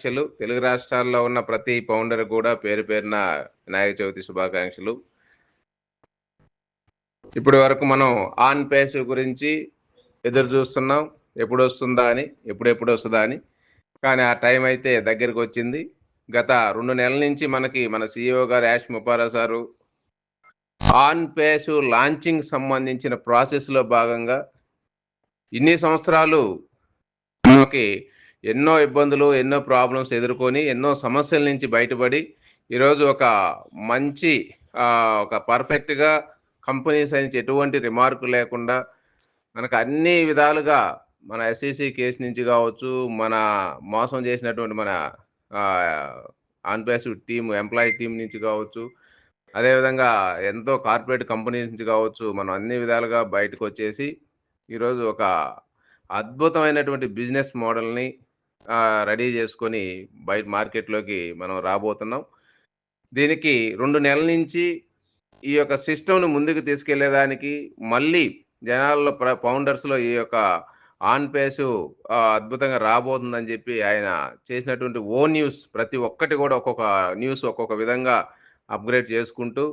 శుభాకాంక్షలు తెలుగు రాష్ట్రాల్లో ఉన్న ప్రతి పౌండర్ కూడా పేరు పేరున వినాయక చవితి శుభాకాంక్షలు. ఇప్పటి వరకు మనం ఆన్ పేస్ గురించి ఎదురు చూస్తున్నాం. ఎప్పుడు వస్తుందా అని ఎప్పుడెప్పుడు వస్తుందా అని. కానీ ఆ టైం అయితే దగ్గరికి వచ్చింది. గత రెండు నెలల నుంచి మనకి మన సిఇఓ గారు Yash Mupara sir on pace launching సంబంధించిన ప్రాసెస్లో భాగంగా ఇన్ని సంవత్సరాలు మనకి ఎన్నో ఇబ్బందులు ఎన్నో ప్రాబ్లమ్స్ ఎదుర్కొని ఎన్నో సమస్యల నుంచి బయటపడి ఈరోజు ఒక మంచి ఒక పర్ఫెక్ట్గా కంపెనీస్ నుంచి ఎటువంటి రిమార్క్ లేకుండా మనకు అన్ని విధాలుగా మన ఎస్ఈసి కేసు నుంచి కావచ్చు మన మోసం చేసినటువంటి మన ఆన్పేస్ టీమ్ ఎంప్లాయీ టీం నుంచి కావచ్చు అదేవిధంగా ఎంతో కార్పొరేట్ కంపెనీస్ నుంచి కావచ్చు మనం అన్ని విధాలుగా బయటకు వచ్చేసి ఈరోజు ఒక అద్భుతమైనటువంటి బిజినెస్ మోడల్ని రెడీ చేసుకొని బయట మార్కెట్లోకి మనం రాబోతున్నాం. దీనికి రెండు నెలల నుంచి ఈ యొక్క సిస్టమ్ను ముందుకు తీసుకెళ్ళేదానికి మళ్ళీ జనాల్లో ప్ర ఫౌండర్స్లో ఈ యొక్క ఆన్ పేసు అద్భుతంగా రాబోతుందని చెప్పి ఆయన చేసినటువంటి ఓ న్యూస్ ప్రతి ఒక్కటి కూడా ఒక్కొక్క న్యూస్ ఒక్కొక్క విధంగా అప్గ్రేడ్ చేసుకుంటూ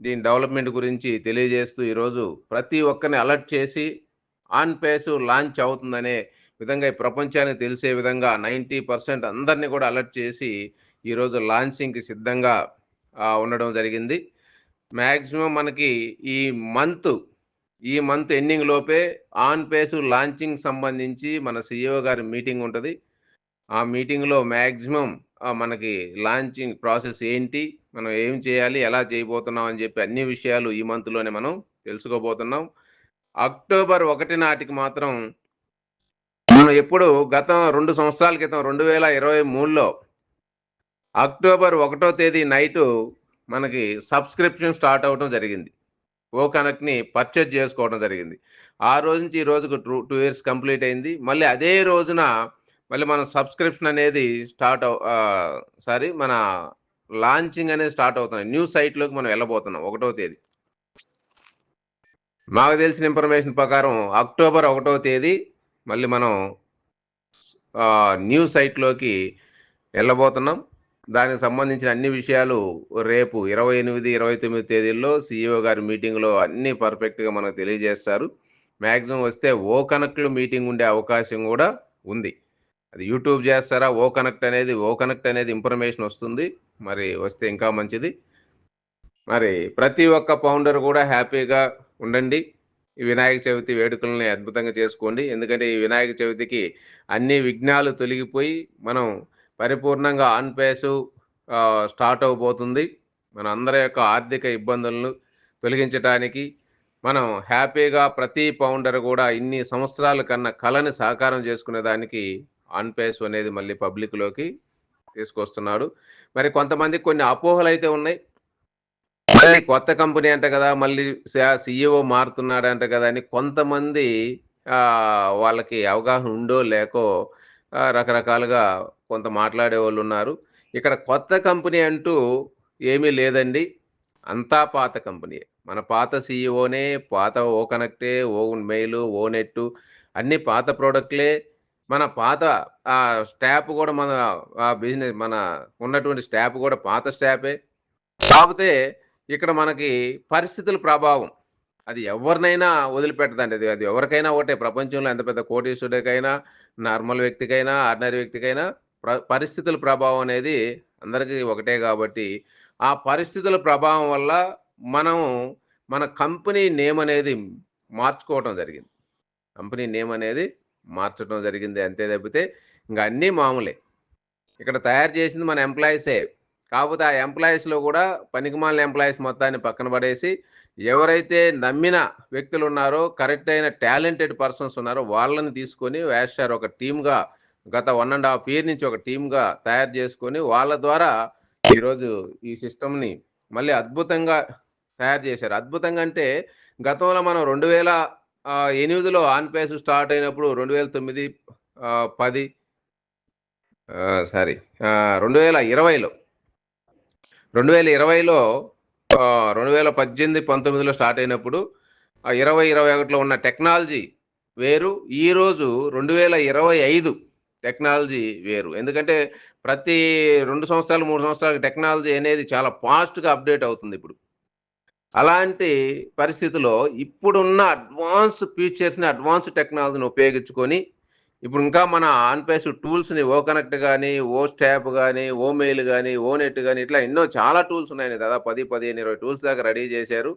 దీని డెవలప్మెంట్ గురించి తెలియజేస్తూ ఈరోజు ప్రతి ఒక్కరిని అలర్ట్ చేసి ఆన్ పేస్ లాంచ్ అవుతుందనే విధంగా ఈ ప్రపంచానికి తెలిసే విధంగా నైంటీ పర్సెంట్ అందరినీ కూడా అలర్ట్ చేసి ఈరోజు లాంచింగ్కి సిద్ధంగా ఉండడం జరిగింది. మ్యాక్సిమం మనకి ఈ మంత్ ఈ మంత్ ఎండింగ్ లోపే ఆన్ పేస్ లాంచింగ్ సంబంధించి మన సిఇఓ గారి మీటింగ్ ఉంటుంది. ఆ మీటింగ్లో మ్యాక్సిమం మనకి లాంచింగ్ ప్రాసెస్ ఏంటి మనం ఏం చేయాలి ఎలా చేయబోతున్నాం అని చెప్పి అన్ని విషయాలు ఈ మంత్లోనే మనం తెలుసుకోబోతున్నాం. అక్టోబర్ ఒకటి నాటికి మాత్రం మనం ఎప్పుడు గతం రెండు సంవత్సరాల క్రితం రెండు వేల ఇరవై మూడులో అక్టోబర్ ఒకటో తేదీ నైటు మనకి సబ్స్క్రిప్షన్ స్టార్ట్ అవ్వడం జరిగింది. ఓ కనెక్ట్ని పర్చేజ్ చేసుకోవడం జరిగింది. ఆ రోజు నుంచి ఈ రోజుకు టూ టూ ఇయర్స్ కంప్లీట్ అయింది. మళ్ళీ అదే రోజున మళ్ళీ మన సబ్స్క్రిప్షన్ అనేది స్టార్ట్ అవ సారీ మన లాంచింగ్ అనేది స్టార్ట్ అవుతుంది న్యూ సైట్లోకి మనం వెళ్ళబోతున్నాం ఒకటో తేదీ. మాకు తెలిసిన ఇన్ఫర్మేషన్ ప్రకారం అక్టోబర్ ఒకటో తేదీ మళ్ళీ మనం న్యూ సైట్లోకి వెళ్ళబోతున్నాం. దానికి సంబంధించిన అన్ని విషయాలు రేపు ఇరవై ఎనిమిది ఇరవై తొమ్మిది తేదీల్లో సీఈఓ గారి మీటింగ్లో అన్నీ పర్ఫెక్ట్గా మనకు తెలియజేస్తారు. మ్యాక్సిమం వస్తే ఓ కనెక్ట్లో మీటింగ్ ఉండే అవకాశం కూడా ఉంది. అది యూట్యూబ్ చేస్తారా? ఓ కనెక్ట్ అనేది ఓ కనెక్ట్ అనేది ఇన్ఫర్మేషన్ వస్తుంది. మరి వస్తే ఇంకా మంచిది. మరి ప్రతి ఒక్క ఫౌండర్ కూడా హ్యాపీగా ఉండండి. ఈ వినాయక చవితి వేడుకల్ని అద్భుతంగా చేసుకోండి. ఎందుకంటే ఈ వినాయక చవితికి అన్ని విఘ్నాలు తొలగిపోయి మనం పరిపూర్ణంగా ఆన్ పేసు స్టార్ట్ అవబోతుంది. మన అందరి యొక్క ఆర్థిక ఇబ్బందులను తొలగించడానికి మనం హ్యాపీగా ప్రతి పౌండర్ కూడా ఇన్ని సంవత్సరాల కన్నా కళని సాకారం చేసుకునే దానికి ఆన్ పేస్ అనేది మళ్ళీ పబ్లిక్లోకి తీసుకొస్తున్నాడు. మరి కొంతమంది కొన్ని అపోహలు అయితే ఉన్నాయి. మళ్ళీ కొత్త కంపెనీ అంట కదా మళ్ళీ సిఇఓ మారుతున్నాడు అంట కదా అని కొంతమంది వాళ్ళకి అవగాహన ఉందో లేకో రకరకాలుగా కొంత మాట్లాడే వాళ్ళు ఉన్నారు. ఇక్కడ కొత్త కంపెనీ అంటూ ఏమీ లేదండి. అంతా పాత కంపెనీ మన పాత సిఇఓనే పాత ఓ కనెక్టే ఓ మెయిల్ ఓ నెట్ అన్ని పాత ప్రోడక్ట్లే. మన పాత ఆ స్టాప్ కూడా మన బిజినెస్ మన ఉన్నటువంటి స్టాప్ కూడా పాత స్టాపే. కాకపోతే ఇక్కడ మనకి పరిస్థితుల ప్రభావం. అది ఎవరినైనా వదిలిపెట్టదండి. అది అది ఎవరికైనా ఒకటే. ప్రపంచంలో ఎంత పెద్ద కోటీశ్వరుడికైనా నార్మల్ వ్యక్తికైనా ఆర్డినరీ వ్యక్తికైనా ప్ర పరిస్థితుల ప్రభావం అనేది అందరికీ ఒకటే కాబట్టి ఆ పరిస్థితుల ప్రభావం వల్ల మనం మన కంపెనీ నేమ్ అనేది మార్చుకోవటం జరిగింది. కంపెనీ నేమ్ అనేది మార్చడం జరిగింది అంతే తప్పితే ఇంకా అన్నీ మామూలే. ఇక్కడ తయారు చేసింది మన ఎంప్లాయీసే. కాకపోతే ఆ ఎంప్లాయీస్లో కూడా పనికిమాలిన ఎంప్లాయీస్ మొత్తాన్ని పక్కన పడేసి ఎవరైతే నమ్మిన వ్యక్తులు ఉన్నారో కరెక్ట్ అయిన టాలెంటెడ్ పర్సన్స్ ఉన్నారో వాళ్ళని తీసుకొని వేస్తారు. ఒక టీమ్గా గత వన్ అండ్ హాఫ్ ఇయర్ నుంచి ఒక టీమ్గా తయారు చేసుకొని వాళ్ళ ద్వారా ఈరోజు ఈ సిస్టమ్ని మళ్ళీ అద్భుతంగా తయారు చేశారు. అద్భుతంగా అంటే గతంలో మనం రెండు వేల ఎనిమిదిలో ఆన్ పేస్ స్టార్ట్ అయినప్పుడు రెండు వేల తొమ్మిది పది సారీ రెండు వేల ఇరవైలో రెండు వేల ఇరవైలో రెండు వేల పద్దెనిమిది పంతొమ్మిదిలో స్టార్ట్ అయినప్పుడు ఇరవై ఇరవై ఒకటిలో ఉన్న టెక్నాలజీ వేరు ఈరోజు రెండు వేల ఇరవై ఐదు టెక్నాలజీ వేరు. ఎందుకంటే ప్రతి రెండు సంవత్సరాలు మూడు సంవత్సరాలకు టెక్నాలజీ అనేది చాలా ఫాస్ట్గా అప్డేట్ అవుతుంది ఇప్పుడు. అలాంటి పరిస్థితిలో ఇప్పుడున్న అడ్వాన్స్ ఫీచర్స్ని అడ్వాన్స్ టెక్నాలజీని ఉపయోగించుకొని ఇప్పుడు ఇంకా మన ఆన్పేస్ టూల్స్ని ఓ కనెక్ట్ కానీ ఓ స్టాప్ కానీ ఓ మెయిల్ కానీ ఓ నెట్ కానీ ఇట్లా ఎన్నో చాలా టూల్స్ ఉన్నాయి దాదాపు పది పదిహేను ఇరవై టూల్స్ దాకా రెడీ చేశారు.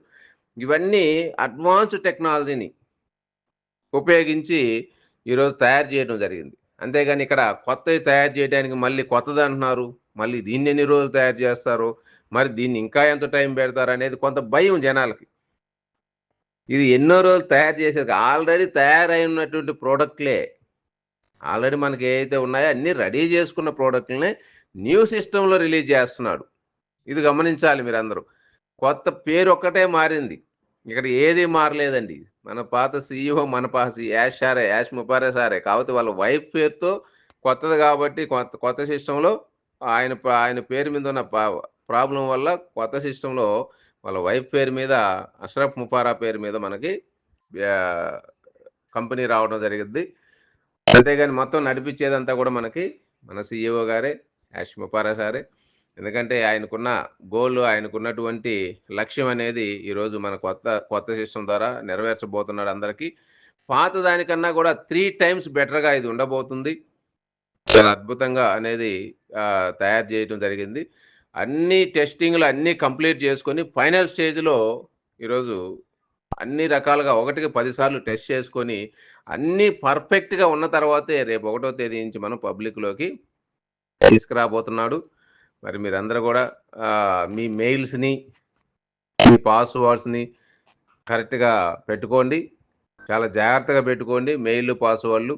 ఇవన్నీ అడ్వాన్స్ టెక్నాలజీని ఉపయోగించి ఈరోజు తయారు చేయడం జరిగింది. అంతేగాని ఇక్కడ కొత్తవి తయారు చేయడానికి మళ్ళీ కొత్తది అంటున్నారు. మళ్ళీ దీన్ని ఎన్ని రోజులు తయారు చేస్తారు మరి దీన్ని ఇంకా ఎంత టైం పెడతారు అనేది కొంత భయం జనాలకి. ఇది ఎన్నో రోజులు తయారు చేసేది. ఆల్రెడీ తయారై ఉన్నటువంటి ప్రోడక్ట్లే. ఆల్రెడీ మనకి ఏవైతే ఉన్నాయో అన్ని రెడీ చేసుకున్న ప్రోడక్ట్లని న్యూ సిస్టంలో రిలీజ్ చేస్తున్నాడు. ఇది గమనించాలి మీరందరూ. కొత్త పేరు ఒక్కటే మారింది. ఇక్కడ ఏది మారలేదండి. మన పాత సీఈఓ మన పాత యాష్ సారే యాష్ ముపారే సారే కాకపోతే వాళ్ళ వైఫ్ పేరుతో కొత్తది కాబట్టి కొత్త కొత్త సిస్టంలో ఆయన ఆయన పేరు మీద ఉన్న ప్రాబ్లం వల్ల కొత్త సిస్టంలో వాళ్ళ వైఫ్ పేరు మీద అష్రఫ్ ముపారా పేరు మీద మనకి కంపెనీ రావడం జరిగింది. అంతేగాని మొత్తం నడిపించేదంతా కూడా మనకి మన సీఈఓ గారే యాష్ ముపారా సారే. ఎందుకంటే ఆయనకున్న గోల్ ఆయనకున్నటువంటి లక్ష్యం అనేది ఈరోజు మన కొత్త కొత్త సిస్టమ్ ద్వారా నెరవేర్చబోతున్నాడు అందరికీ. పాత దానికన్నా కూడా త్రీ టైమ్స్ బెటర్గా ఇది ఉండబోతుంది. చాలా అద్భుతంగా అనేది తయారు చేయడం జరిగింది. అన్ని టెస్టింగ్లు అన్నీ కంప్లీట్ చేసుకొని ఫైనల్ స్టేజ్లో ఈరోజు అన్ని రకాలుగా ఒకటికి పదిసార్లు టెస్ట్ చేసుకొని అన్నీ పర్ఫెక్ట్గా ఉన్న తర్వాతే రేపు ఒకటో తేదీ నుంచి మనం పబ్లిక్లోకి తీసుకురాబోతున్నాడు. మరి మీరందరూ కూడా మీ మెయిల్స్ని మీ పాస్వర్డ్స్ని కరెక్ట్గా పెట్టుకోండి. చాలా జాగ్రత్తగా పెట్టుకోండి మెయిల్ పాస్వర్డ్లు.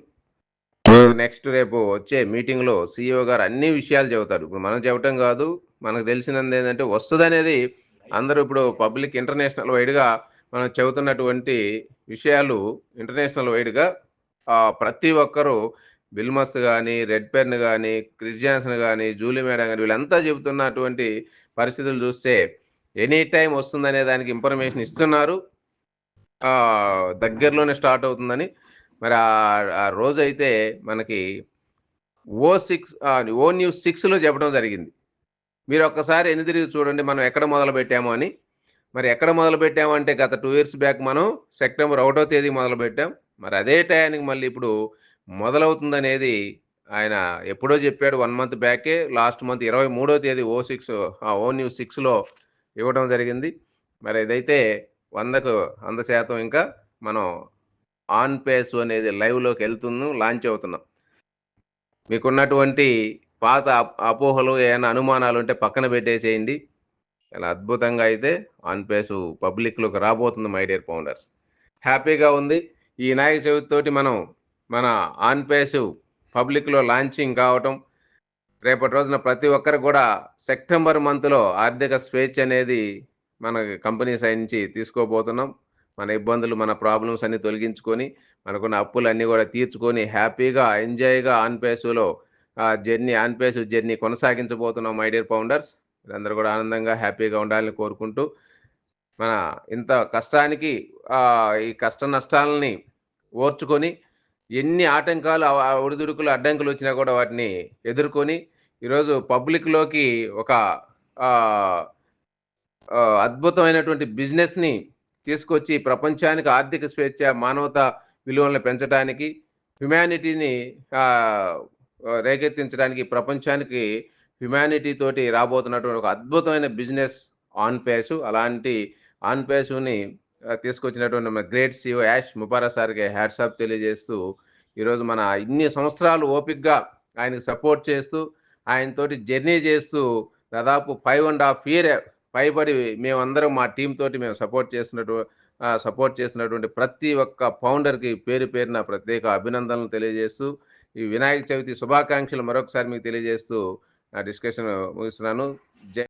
నెక్స్ట్ రేపు వచ్చే మీటింగ్లో సీఈఓ గారు అన్ని విషయాలు చెబుతారు. ఇప్పుడు మనం చెప్పటం కాదు మనకు తెలిసినది ఏంటంటే వస్తుంది అనేది అందరూ ఇప్పుడు పబ్లిక్ ఇంటర్నేషనల్ వైడ్గా మనం చెబుతున్నటువంటి విషయాలు ఇంటర్నేషనల్ వైడ్గా ప్రతి ఒక్కరూ బిల్మస్ కానీ రెడ్ పెన్ కానీ క్రిస్టియాన్సన్ కానీ జూలీ మేడం కానీ వీళ్ళంతా చెబుతున్నటువంటి పరిస్థితులు చూస్తే ఎనీ టైం వస్తుందనే దానికి ఇన్ఫర్మేషన్ ఇస్తున్నారు. దగ్గరలోనే స్టార్ట్ అవుతుందని. మరి ఆ రోజు అయితే మనకి ఓ సిక్స్ ఓ న్యూస్ సిక్స్లో చెప్పడం జరిగింది. మీరు ఒక్కసారి ఎన్ని తిరిగి చూడండి మనం ఎక్కడ మొదలు పెట్టాము అని. మరి ఎక్కడ మొదలు పెట్టామంటే గత టూ ఇయర్స్ బ్యాక్ మనం సెప్టెంబర్ ఒకటో తేదీ మొదలు పెట్టాం మరి అదే టయానికి మళ్ళీ ఇప్పుడు మొదలవుతుందనేది ఆయన ఎప్పుడో చెప్పాడు వన్ మంత్ బ్యాకే లాస్ట్ మంత్ ఇరవై మూడో తేదీ ఓ సిక్స్ ఓ న్యూస్ సిక్స్లో ఇవ్వడం జరిగింది. మరి ఇదైతే వందకు వంద శాతం ఇంకా మనం ఆన్ పేస్ అనేది లైవ్లోకి వెళ్తున్నాం లాంచ్ అవుతున్నాం. మీకున్నటువంటి పాత అపోహలు ఏమైనా అనుమానాలు ఉంటే పక్కన పెట్టేసేయండి. చాలా అద్భుతంగా అయితే ఆన్ పబ్లిక్లోకి రాబోతుంది మై డియర్ ఫౌండర్స్. హ్యాపీగా ఉంది. ఈ వినాయక చవితి తోటి మనం మన ఆన్ పబ్లిక్లో లాంచింగ్ కావటం రేపటి రోజున ప్రతి ఒక్కరు కూడా సెప్టెంబర్ మంత్లో ఆర్థిక స్వేచ్ఛ అనేది మన కంపెనీ సైడ్ నుంచి తీసుకోబోతున్నాం. మన ఇబ్బందులు మన ప్రాబ్లమ్స్ అన్ని తొలగించుకొని మనకున్న అప్పులు అన్నీ కూడా తీర్చుకొని హ్యాపీగా ఎంజాయ్గా ఆన్పేసులో జర్నీ ఆన్పేసు జర్నీ కొనసాగించబోతున్నాం మై డియర్ ఫౌండర్స్. అందరూ కూడా ఆనందంగా హ్యాపీగా ఉండాలని కోరుకుంటూ మన ఇంత కష్టానికి ఈ కష్ట నష్టాలని ఓర్చుకొని ఎన్ని ఆటంకాలు ఒడిదుడుకులు అడ్డంకులు వచ్చినా కూడా వాటిని ఎదుర్కొని ఈరోజు పబ్లిక్లోకి ఒక అద్భుతమైనటువంటి బిజినెస్ని తీసుకొచ్చి ప్రపంచానికి ఆర్థిక స్వేచ్ఛ మానవత విలువలను పెంచడానికి హ్యుమానిటీని రేకెత్తించడానికి ప్రపంచానికి హ్యుమానిటీ తోటి రాబోతున్నటువంటి ఒక అద్భుతమైన బిజినెస్ ఆన్ పేసు అలాంటి ఆన్ పేసుని తీసుకొచ్చినటువంటి మన గ్రేట్ సిఓ యాష్ ముబారా సార్కి హ్యాట్సాప్ తెలియజేస్తూ ఈరోజు మన ఇన్ని సంవత్సరాలు ఓపిక్గా ఆయనకు సపోర్ట్ చేస్తూ ఆయనతోటి జర్నీ చేస్తూ దాదాపు ఫైవ్ అండ్ హాఫ్ ఇయర్ పైబడి మేమందరం మా టీం తోటి మేము సపోర్ట్ చేసినట్టు సపోర్ట్ చేసినటువంటి ప్రతి ఒక్క ఫౌండర్కి పేరు పేరున ప్రత్యేక అభినందనలు తెలియజేస్తూ ఈ వినాయక చవితి శుభాకాంక్షలు మరొకసారి మీకు తెలియజేస్తూ discussion. Ms. Ranu,